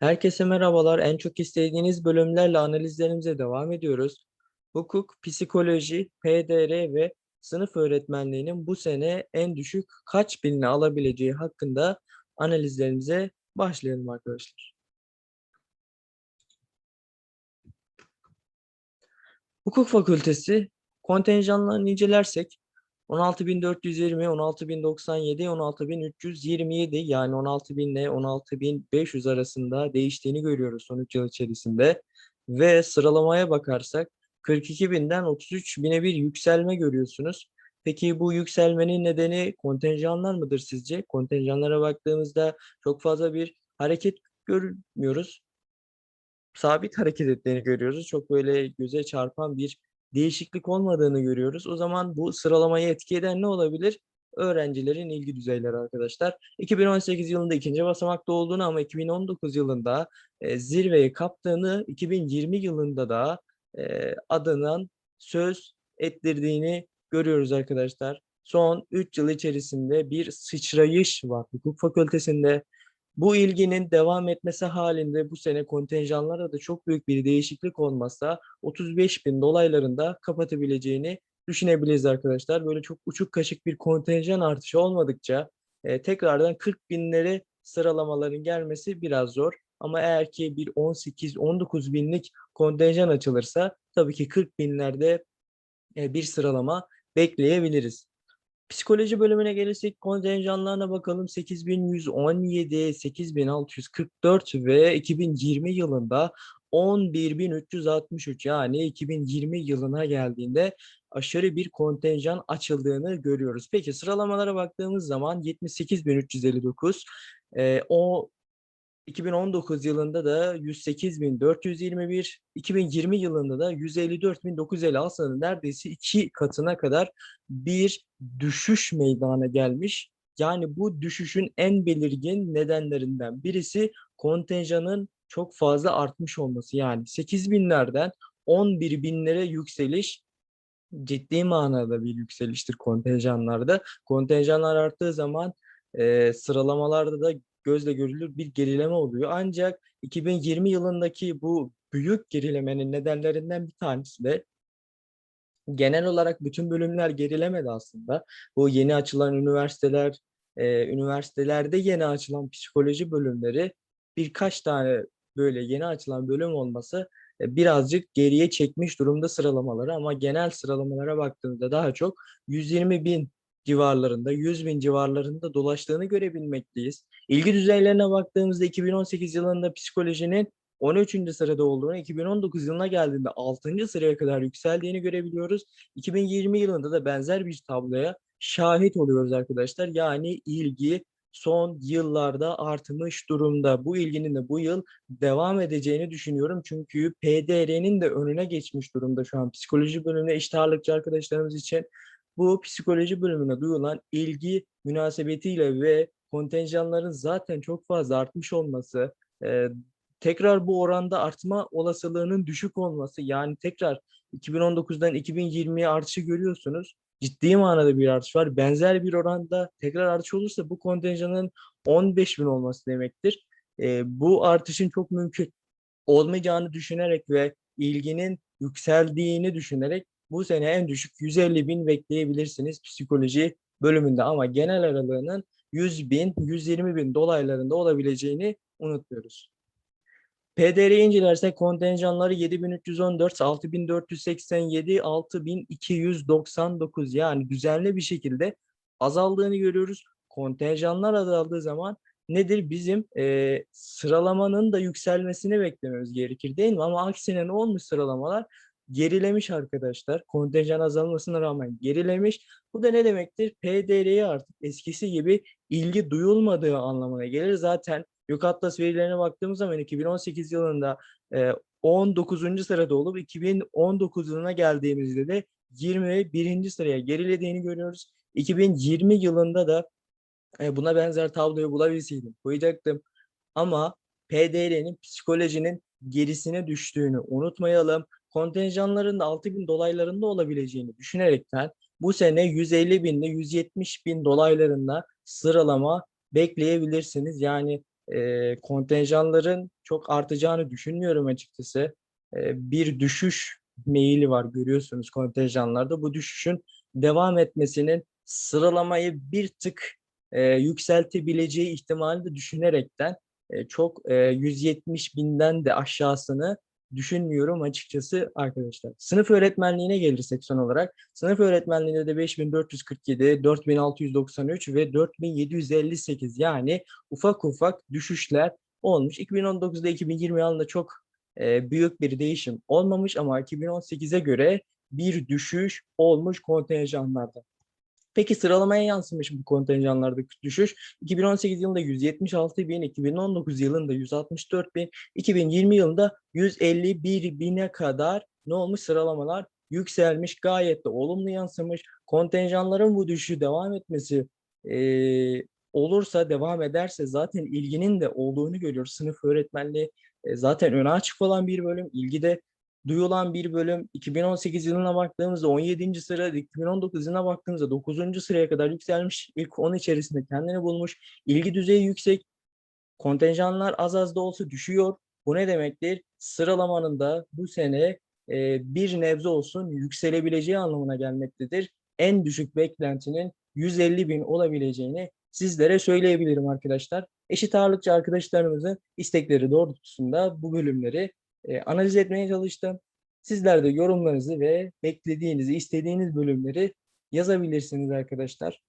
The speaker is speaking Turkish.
Herkese merhabalar. En çok istediğiniz bölümlerle analizlerimize devam ediyoruz. Hukuk, psikoloji, PDR ve sınıf öğretmenliğinin bu sene en düşük kaç binini alabileceği hakkında analizlerimize başlayalım arkadaşlar. Hukuk Fakültesi kontenjanlarını incelersek 16.420, 16.097, 16.327 yani 16.000 ile 16.500 arasında değiştiğini görüyoruz son 3 yıl içerisinde. Ve sıralamaya bakarsak 42.000'den 33.000'e bir yükselme görüyorsunuz. Peki bu yükselmenin nedeni kontenjanlar mıdır sizce? Kontenjanlara baktığımızda çok fazla bir hareket görmüyoruz. Sabit hareket ettiğini görüyoruz. Çok böyle göze çarpan bir değişiklik olmadığını görüyoruz. O zaman bu sıralamayı etki eden ne olabilir? Öğrencilerin ilgi düzeyleri arkadaşlar. 2018 yılında ikinci basamakta olduğunu ama 2019 yılında e, zirveyi kaptığını, 2020 yılında da e, adının söz ettirdiğini görüyoruz arkadaşlar. Son 3 yıl içerisinde bir sıçrayış var hukuk fakültesinde. Bu ilginin devam etmesi halinde bu sene kontenjanlara da çok büyük bir değişiklik olmazsa 35 bin dolaylarında kapatabileceğini düşünebiliriz arkadaşlar. Böyle çok uçuk kaşık bir kontenjan artışı olmadıkça e, tekrardan 40 binlere sıralamaların gelmesi biraz zor. Ama eğer ki bir 18-19 binlik kontenjan açılırsa tabii ki 40 binlerde e, bir sıralama bekleyebiliriz. Psikoloji bölümüne gelirsek kontenjanlarına bakalım. 8117, 8644 ve 2020 yılında 11363 yani 2020 yılına geldiğinde aşırı bir kontenjan açıldığını görüyoruz. Peki sıralamalara baktığımız zaman 78359, e, o 2019 yılında da 108.421, 2020 yılında da 154.950 aslında neredeyse iki katına kadar bir düşüş meydana gelmiş. Yani bu düşüşün en belirgin nedenlerinden birisi kontenjanın çok fazla artmış olması. Yani 8 binlerden 11 binlere yükseliş ciddi manada bir yükseliştir kontenjanlarda. Kontenjanlar arttığı zaman e, sıralamalarda da gözle görülür bir gerileme oluyor. Ancak 2020 yılındaki bu büyük gerilemenin nedenlerinden bir tanesi de genel olarak bütün bölümler gerilemedi aslında. Bu yeni açılan üniversiteler, e, üniversitelerde yeni açılan psikoloji bölümleri birkaç tane böyle yeni açılan bölüm olması e, birazcık geriye çekmiş durumda sıralamaları ama genel sıralamalara baktığımızda daha çok 120 bin civarlarında, 100 bin civarlarında dolaştığını görebilmekteyiz. İlgi düzeylerine baktığımızda 2018 yılında psikolojinin 13. sırada olduğunu, 2019 yılına geldiğinde 6. sıraya kadar yükseldiğini görebiliyoruz. 2020 yılında da benzer bir tabloya şahit oluyoruz arkadaşlar. Yani ilgi son yıllarda artmış durumda. Bu ilginin de bu yıl devam edeceğini düşünüyorum. Çünkü PDR'nin de önüne geçmiş durumda şu an psikoloji bölümüne eşit arkadaşlarımız için bu psikoloji bölümüne duyulan ilgi münasebetiyle ve kontenjanların zaten çok fazla artmış olması, e, tekrar bu oranda artma olasılığının düşük olması, yani tekrar 2019'dan 2020'ye artışı görüyorsunuz. Ciddi manada bir artış var. Benzer bir oranda tekrar artış olursa bu kontenjanın 15 bin olması demektir. E, bu artışın çok mümkün olmayacağını düşünerek ve ilginin yükseldiğini düşünerek bu sene en düşük 150 bin bekleyebilirsiniz psikoloji bölümünde ama genel aralığının 100 bin, 120 bin dolaylarında olabileceğini unutmuyoruz. PDR'yi incelersek kontenjanları 7314, 6487, 6299 yani düzenli bir şekilde azaldığını görüyoruz. Kontenjanlar azaldığı zaman nedir? Bizim e, sıralamanın da yükselmesini beklememiz gerekir değil mi? Ama aksine ne olmuş sıralamalar? Gerilemiş arkadaşlar. Kontenjan azalmasına rağmen gerilemiş. Bu da ne demektir? PDR'ye artık eskisi gibi ilgi duyulmadığı anlamına gelir. Zaten Yok Atlas verilerine baktığımız zaman 2018 yılında e, 19. sırada olup 2019 yılına geldiğimizde de 21. sıraya gerilediğini görüyoruz. 2020 yılında da e, buna benzer tabloyu bulabilseydim koyacaktım. Ama PDR'nin psikolojinin gerisine düştüğünü unutmayalım kontenjanların da 6 bin dolaylarında olabileceğini düşünerekten bu sene 150 bin ile 170 bin dolaylarında sıralama bekleyebilirsiniz. Yani e, kontenjanların çok artacağını düşünmüyorum açıkçası. E, bir düşüş meyili var görüyorsunuz kontenjanlarda. Bu düşüşün devam etmesinin sıralamayı bir tık e, yükseltebileceği ihtimali de düşünerekten e, çok e, 170 binden de aşağısını düşünmüyorum açıkçası arkadaşlar. Sınıf öğretmenliğine gelirsek son olarak. Sınıf öğretmenliğinde de 5447, 4693 ve 4758 yani ufak ufak düşüşler olmuş. 2019'da 2020 yılında çok e, büyük bir değişim olmamış ama 2018'e göre bir düşüş olmuş kontenjanlarda. Peki sıralamaya yansımış bu kontenjanlardaki düşüş. 2018 yılında 176 bin, 2019 yılında 164 bin, 2020 yılında 151 bine kadar ne olmuş sıralamalar yükselmiş. Gayet de olumlu yansımış. Kontenjanların bu düşüşü devam etmesi eee, olursa, devam ederse zaten ilginin de olduğunu görüyoruz. Sınıf öğretmenliği e, zaten öne açık olan bir bölüm. ilgide duyulan bir bölüm. 2018 yılına baktığımızda 17. sıra, 2019 yılına baktığımızda 9. sıraya kadar yükselmiş. İlk 10 içerisinde kendini bulmuş. İlgi düzeyi yüksek. Kontenjanlar az az da olsa düşüyor. Bu ne demektir? Sıralamanın da bu sene e, bir nebze olsun yükselebileceği anlamına gelmektedir. En düşük beklentinin 150 bin olabileceğini sizlere söyleyebilirim arkadaşlar. Eşit ağırlıkçı arkadaşlarımızın istekleri doğrultusunda bu bölümleri e, analiz etmeye çalıştım. Sizler de yorumlarınızı ve beklediğinizi, istediğiniz bölümleri yazabilirsiniz arkadaşlar.